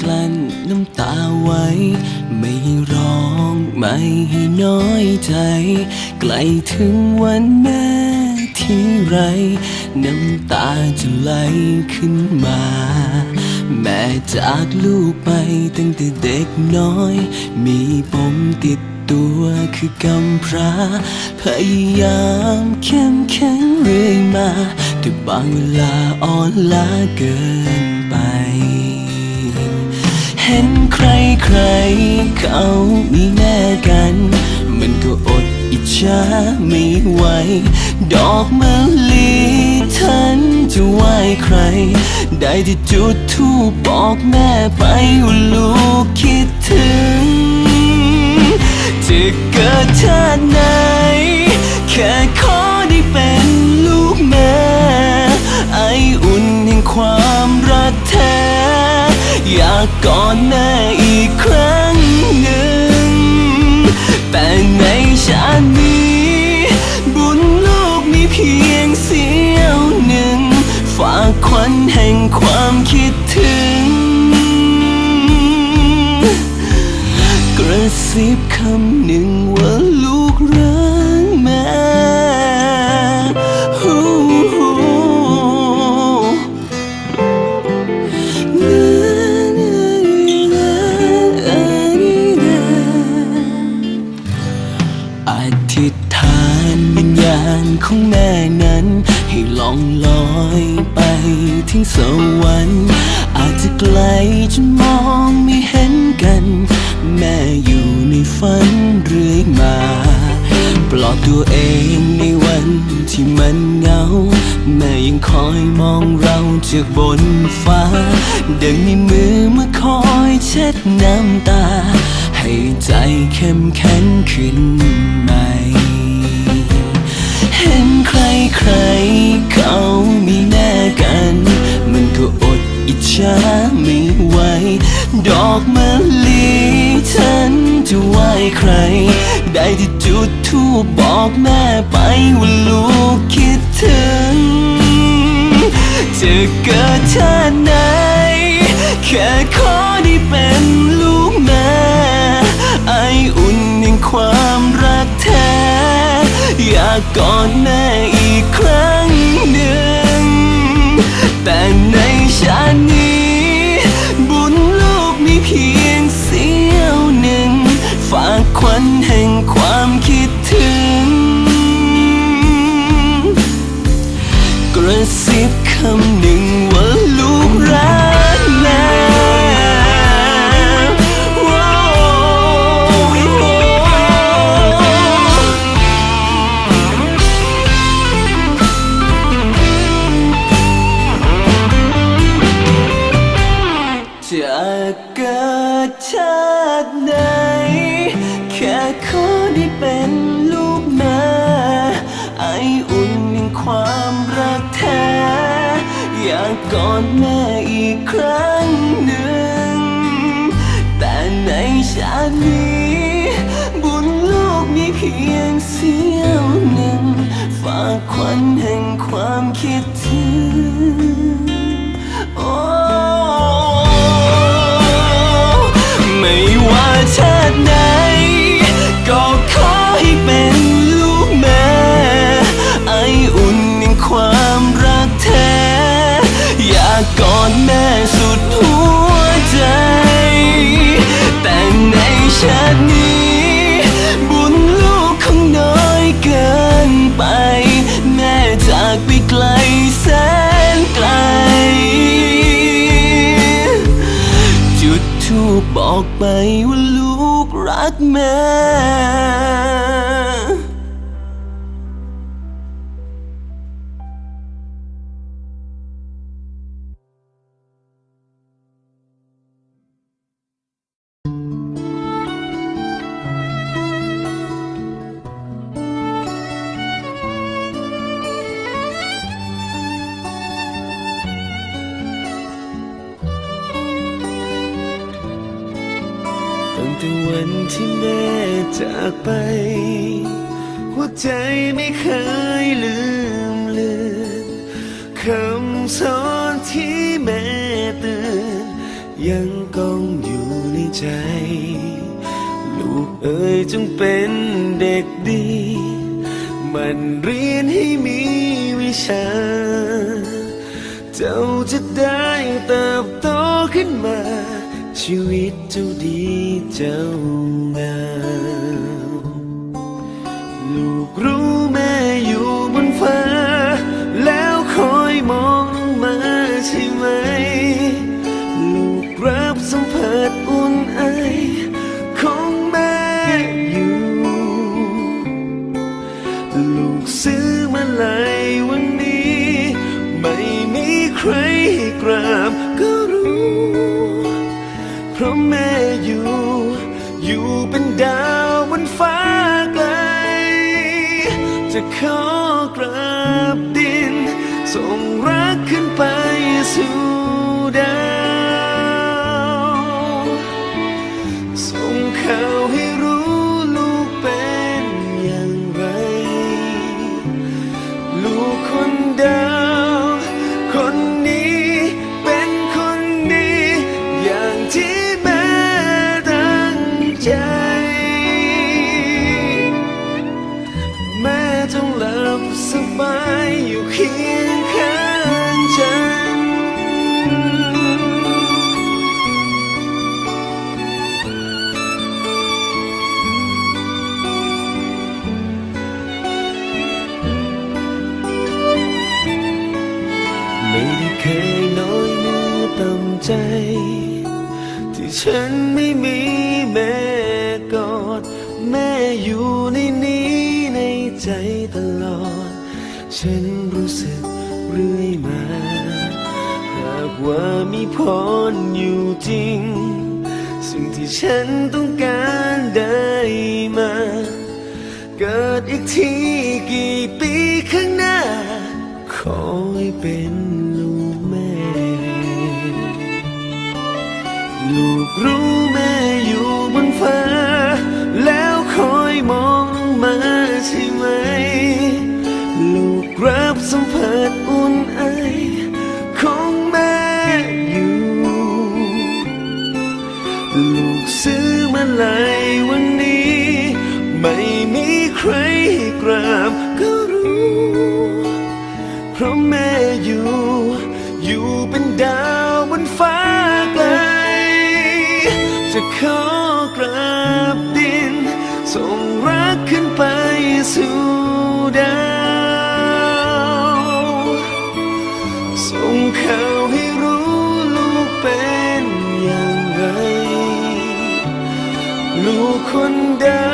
กลั้นน้ำตาไว้ ไม่ร้องไม่ให้น้อยใจ ใกล้ถึงวันแม่ที่ไร น้ำตาจะไหลขึ้นมา แม่จากลูกไปตั้งแต่เด็กน้อย มีปมติดตัวคือกำพร้า พยายามเข้มแข็งเรื่อยมา แต่บางเวลาอ่อนล้าเกินไป เห็นใครใครเขามีแน่กัน มันก็อดอิจฉาไม่ไหว ดอกมะลิฉันจะไหวใคร ได้ที่จุดทูปบอกแม่ไปว่าลูกคิดถึง จะเกิดชาติไหน แค่ขอได้เป็นลูกแม่ ไออุ่นแห่งความรักแท้ อยากกอดแม่อีกครั้งหนึ่ง แต่ในชาตินี้ บุญลูกมีเพียงเสี้ยวหนึ่ง ฝากควันแห่งความคิดถึง กระซิบคำหนึ่งว่าลูก ล่องลอยไปถึงสวรรค์อาจจะไกลจนมองไม่เห็นกัน แม่อยู่ในฝันเรื่อยมา ปลอบตัวเองในวันที่มันเหงา แม่ยังคอยมองเราจากบนฟ้า ดังมีมือมาคอยเช็ดน้ำตา ให้ใจเข้มแข็งขึ้นใหม่ ใครเขามีแน่กัน มันก็อดอิจฉาไม่ไหว ดอกมะลิฉันจะไหวใคร ได้ที่จุดทูปบอกแม่ไปว่าลูกคิดถึง จะเกิดชาติไหน แค่ขอได้เป็นากอดแม่อีกครั้งหนึ่ง แต่ในชาตินี้ บุญลูกมีเพียงเสี้ยวหนึ่ง ฝากควันแห่งความคิดถึง กระซิบคำหนึ่ง เป็นลูกแม่ไออุ่นยิ่งความรักแท้ อยากกอดแม่อีกครั้งหนึ่ง แต่ในชาตินี้ บุญลูกมีเพียงเสี้ย แสนไกล จุดทูบบอกไปว่าลูกรักแม่ แต่วันที่แม่จากไป หัวใจไม่เคยลืมเลือนคำสอนที่แม่เตืยังกองอยู่ในใจ ลูกเอ๋ยจงเป็นเด็กดี มันเรียนให้มีวิชา เจ้าจะได้เติบโตขึ้นมา ชีวิตเจ้าดี เจ้ จะขอกราบดิน ส่งรักขึ้นไปสู่ดาว ไม่ได้เคยน้อยเนื้อต่ำใจ ที่ฉันไม่มีแม่กอด แม่อยู่ในนี้ในใจตลอด ฉันรู้สึกเรื่อยมา หากว่ามีพรอยู่จริง สิ่งที่ฉันต้องการได้มา เกิดอีกทีกี่ปีข้างหน้า ขอให้เป็น กรู้แม่อยู่บนฟ้า แล้วคอยมองลงมาใช่ไหม ลูกรับสัมผัสอุ่นไอของแม่อยู่ ลูกซื้อมาลายวันนี้ ไม่มีใครให้กราบก็รู้ เพราะแม่อยู่ อยู่เป็นดาวบนฟ้า ขอกราบดิน ส่งรักขึ้นไปสู่ดาวส่งข่าวให้รู้ลูกเป็นอย่างไร ลูกคนดาวคนนี้เป็นคนดี